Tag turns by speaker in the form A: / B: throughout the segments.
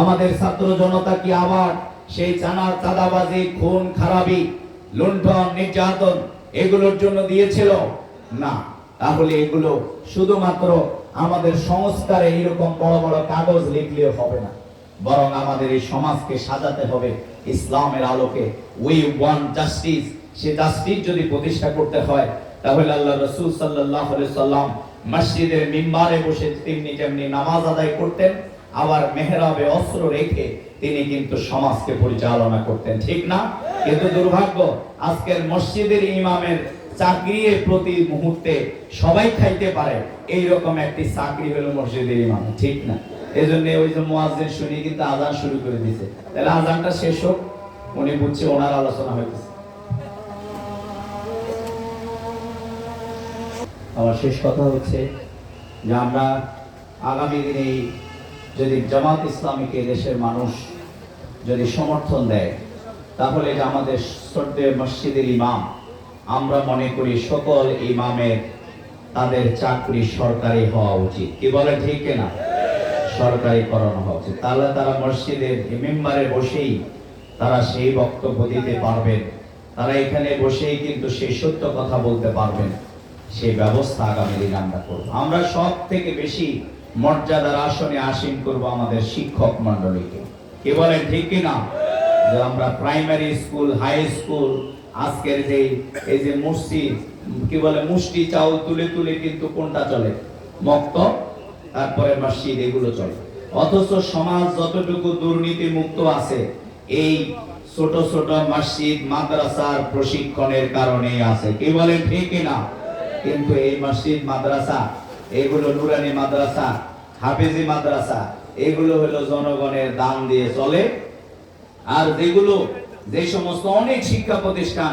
A: আমাদের ছাত্র জনতা কি আবার সেই চানা চাঁদাবাজি, খুন, খারাপি, লুণ্ঠন, নির্যাতন এগুলোর জন্য দিয়েছিল? না। তাহলে এগুলো শুধুমাত্র আমাদের সংস্কারে এইরকম বড় বড় কাগজ লিখলে হবে না। বরং আমাদের এই সমাজকে সাজাতে হবে, ইসলামের আলোকে। উই ওয়ান জাস্টিস সে জাস্টিস যদি প্রতিষ্ঠা করতে হয়, তাহলে আল্লাহ রসুল সাল্লাহ সাল্লাম মসজিদের মিম্বারে বসে তেমনি তেমনি নামাজ আদায় করতেন। আবার মেহরাবে অস্ত্র রেখে তিনি কিন্তু সমাজকে পরিচালনা করতেন, ঠিক না? কিন্তু দুর্ভাগ্য, আজকের মসজিদের ইমামের প্রতি মুহূর্তে সবাই খাইতে পারে এই রকম একটি চাকরি হলো মসজিদের ইমাম, ঠিক না? এই জন্য ওই যে শুনি কিন্তু আজান শুরু করে দিয়েছে তাহলে আজানটা শেষ হোক, উনি বুঝছে ওনার আলোচনা হইতেছে। আমার শেষ কথা হচ্ছে যে আমরা আগামী দিনে এই যদি জামাত ইসলামীকে দেশের মানুষ যদি সমর্থন দেয়, তাহলে আমাদের শ্রদ্ধেয় মসজিদের ইমাম। আমরা মনে করি সকল ইমামের তাদের চাকরি সরকারি হওয়া উচিত। কি বলে ঠিক না সরকারি করানো হওয়া উচিত। তাহলে তারা মসজিদের মেম্বারে বসেই তারা সেই বক্তব্য দিতে পারবেন। তারা এখানে বসেই কিন্তু সেই সত্য কথা বলতে পারবেন। সেই ব্যবস্থা আগামী দিনে আমরা করব। আমরা সব থেকে বেশি মর্যাদার আসনে আসীন করব আমাদের শিক্ষক মন্ডলীকে কি বলেন ঠিক কি না? যে আমরা প্রাইমারি স্কুল, হাই স্কুল, আজকের যে, এই যে মুষ্টি, কি বলে, মুষ্টি চাউল তুলে তুলে কিন্তু কোনটা চলে? মক্ত, তারপরে মসজিদ, এগুলো চলে। অথচ সমাজ যতটুকু দুর্নীতি মুক্ত আছে, এই ছোট ছোট মসজিদ, মাদ্রাসার প্রশিক্ষণের কারণেই আছে। কি বলেন ঠিক কি না? কিন্তু এই মসজিদ, মাদ্রাসা এগুলো নুরানি মাদ্রাসা, হাফেজি মাদ্রাসা, এগুলো হলো জনগণের দান দিয়ে চলে। আর যেগুলো, যে সমস্ত অনেক শিক্ষা প্রতিষ্ঠান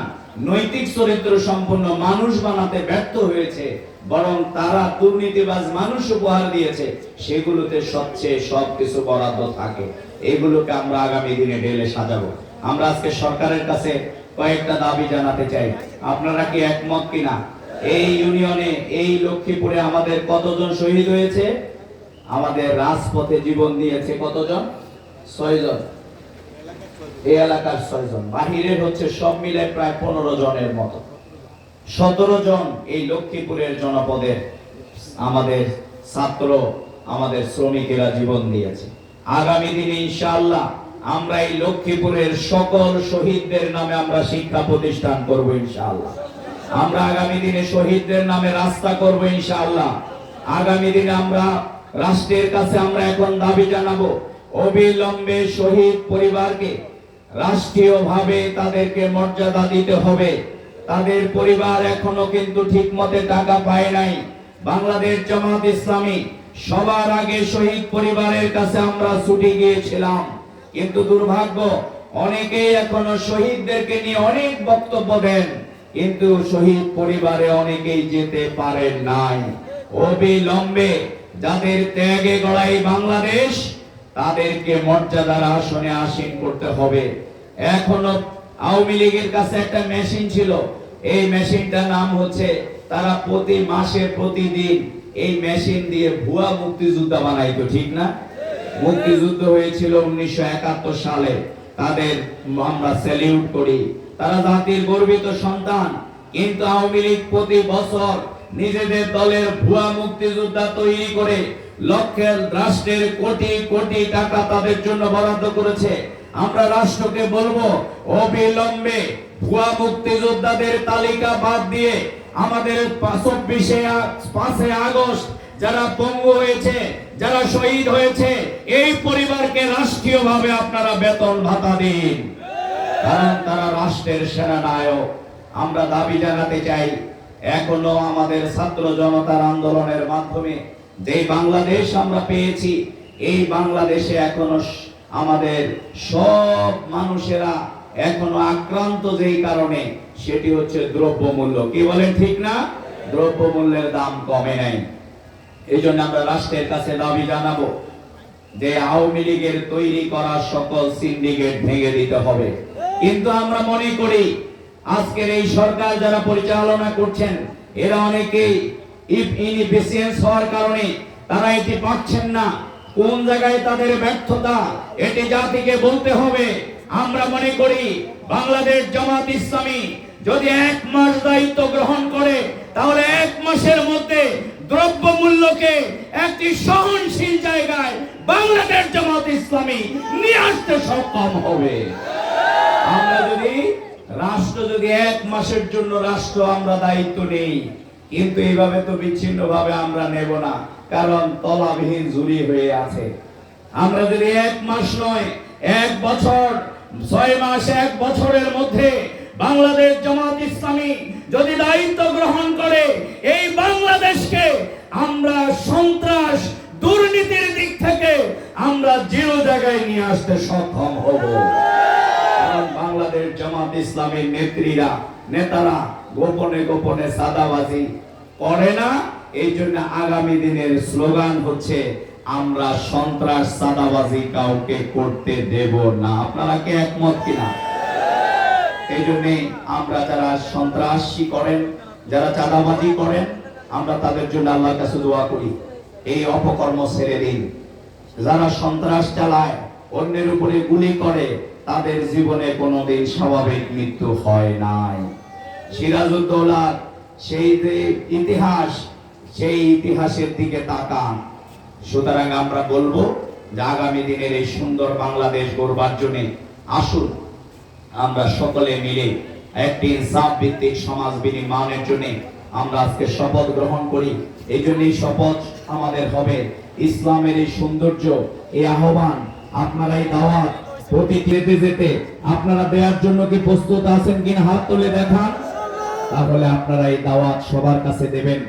A: নৈতিক চরিত্র সম্পন্ন মানুষ বানাতে ব্যর্থ হয়েছে, বরং তারা দুর্নীতিবাজ মানুষ উপহার দিয়েছে, সেগুলোতে সবচেয়ে সবকিছু বরাদ্দ থাকে। এগুলোকে আমরা আগামী দিনে ঢেলে সাজাবো। আমরা আজকে সরকারের কাছে কয়েকটা দাবি জানাতে চাই। আপনারা কি একমত কিনা? এই ইউনিয়নে, এই লক্ষ্মীপুরে আমাদের কতজন শহীদ হয়েছে? আমাদের রাজপথে জীবন দিয়েছে কতজন? ছয়জন। এই এলাকার ছয়জন। বাহিরের হচ্ছে সব মিলে প্রায় পনেরো জনের মতো। সতেরো জন এই লক্ষ্মীপুরের জনপদের আমাদের ছাত্র, আমাদের শ্রমিকেরা জীবন দিয়েছে। আগামী দিনে ইনশাআল্লাহ আমরা এই লক্ষ্মীপুরের সকল শহীদদের নামে আমরা শিক্ষা প্রতিষ্ঠান করব ইনশাআল্লাহ। আমরা আগামী দিনে শহীদদের নামে রাস্তা করব ইনশাআল্লাহ। আগামী দিনে আমরা রাষ্ট্রের কাছে আমরা এখন দাবি জানাব, অবিলম্বে শহীদ পরিবারকে রাষ্ট্রীয়ভাবে তাদেরকে মর্যাদা দিতে হবে। তাদের পরিবার এখনও কিন্তু ঠিক মতে টাকা পায় নাই। বাংলাদেশ জামাত ইসলামী সবার আগে শহীদ পরিবারের কাছে আমরা ছুটে গিয়েছিলাম। কিন্তু দুর্ভাগ্য, অনেকেই এখনও শহীদদেরকে নিয়ে অনেক বক্তব্য দেন। কিন্তু শহীদ পরিবারে অনেকেই যেতে পারেন নাই। অবিলম্বে যাদের ত্যাগে গড়াই বাংলাদেশ, তাদেরকে মর্যাদার আসনে আসীন করতে হবে। এখনও আওয়ামী লীগের কাছে একটা মেশিন ছিল। এই মেশিনটার নাম হচ্ছে, তারা প্রতি মাসে প্রতিদিন এই মেশিন দিয়ে ভুয়া মুক্তিযোদ্ধা বানাইতো, ঠিক না? মুক্তিযুদ্ধ হয়েছিল উনিশশো একাত্তর সালে। তাদের আমরা স্যালিউট করি। তারা জাতির গর্বিত সন্তান, কিন্তু আওয়ামী লীগ প্রতি বছর নিজেদের দলের ভুয়া মুক্তিযোদ্ধা তৈরি করে লক্ষের রাষ্ট্রের কোটি কোটি টাকা তাদের জন্য বরাদ্দ করেছে। আমরা রাষ্ট্রকে বলব, অবিলম্বে ভুয়া মুক্তিযোদ্ধাদের তালিকা বাদ দিয়ে আমাদের চব্বিশে পাঁচে আগস্ট যারা পঙ্গু হয়েছে যারা শহীদ হয়েছে, এই পরিবারকে রাষ্ট্রীয়ভাবে আপনারা বেতন ভাতা দিন। কারণ তারা রাষ্ট্রের সেনানায়ক। আমরা দাবি জানাতে চাই, এখনও আমাদের ছাত্র জনতার আন্দোলনের মাধ্যমে যে বাংলাদেশ আমরা পেয়েছি, এই বাংলাদেশে এখনও আমাদের সব মানুষেরা এখনও আক্রান্ত যেই কারণে, সেটি হচ্ছে দ্রব্যমূল্য। কি বলেন ঠিক না? দ্রব্যমূল্যের দাম কমে নাই। এই জন্য আমরা রাষ্ট্রের কাছে দাবি জানাব যে আওয়ামী লীগের তৈরি করা সকল সিন্ডিকেট ভেঙে দিতে হবে। কিন্তু আমরা মনে করি, আজকের এই সরকার যারা পরিচালনা করছেন, এরা অনেকেই ইনএফিসিয়েন্স হওয়ার কারণে তারা এটি পাচ্ছেন না। কোন জায়গায় তাদের ব্যর্থতা, এটি জাতিকে বলতে হবে। আমরা মনে করি, বাংলাদেশ জামাত ইসলামী যদি এক মাস দায়িত্ব গ্রহণ করে, তাহলে এক মাসের মধ্যে দ্রব্য মূল্যকে একটি সহনশীল জায়গায় বাংলাদেশ জামাত ইসলামী নিয়ে আসতে সক্ষম হবে। আমরা যদি রাষ্ট্র যদি এক মাসের জন্য রাষ্ট্র, আমরা দায়িত্ব নেই। কিন্তু এইভাবে তো বিচ্ছিন্ন ভাবে আমরা নেব না, কারণ তলাবিহীন ঝুলি হয়ে আছে। আমরা যদি এক মাস নয়, এক বছর, ছয় মাস, এক বছরের মধ্যে বাংলাদেশ জামাত ইসলামী যদি দায়িত্ব গ্রহণ করে, এই বাংলাদেশকে আমরা সন্ত্রাস, দুর্নীতির দিক থেকে আমরা জিরো জায়গায় নিয়ে আসতে সক্ষম হব। বাংলাদেশ জামাত ইসলামের নেত্রীরা, নেতারা গোপনে গোপনে সাদাবাজি করে না। এই জন্য আগামী দিনের স্লোগান হচ্ছে, আমরা সন্ত্রাস, সাদাবাজি কাউকে করতে দেব না। আপনারা কি একমত কিনা? এই জন্যে আমরা যারা সন্ত্রাসী করেন, যারা চাঁদাবাজি করেন, আমরা তাদের জন্য আল্লাহর কাছে দোয়া করি, এই অপকর্ম ছেড়ে দিন। যারা সন্ত্রাস চালায়, অন্যের উপরে গুলি করে, তাদের জীবনে কোনোদিন স্বাভাবিক মৃত্যু হয় নাই। সিরাজউদ্দৌলার সেই যে ইতিহাস, সেই ইতিহাসের দিকে তাকান। সুতরাং আমরা বলব যে আগামী দিনের এই সুন্দর বাংলাদেশ গড়বার জন্য আসুন। আমরা সকলে মিলে একটি ইনসাফ ভিত্তিক সমাজ বিনির্মাণের জন্য আমরা আজকে শপথ গ্রহণ করি। এই জন্যই শপথ আমাদের হবে। ইসলামের এই সৌন্দর্য, এই আহ্বান, আপনারা এই দাওয়াত, প্রতি যেতে যেতে আপনারা দেওয়ার জন্য কি প্রস্তুত আছেন কিনা হাত তুলে দেখান? তাহলে আপনারা এই দাওয়াত সবার কাছে দেবেন।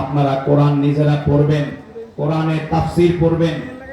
A: আপনারা কোরআন নিজেরা পড়বেন, কোরআনের তাফসীর পড়বেন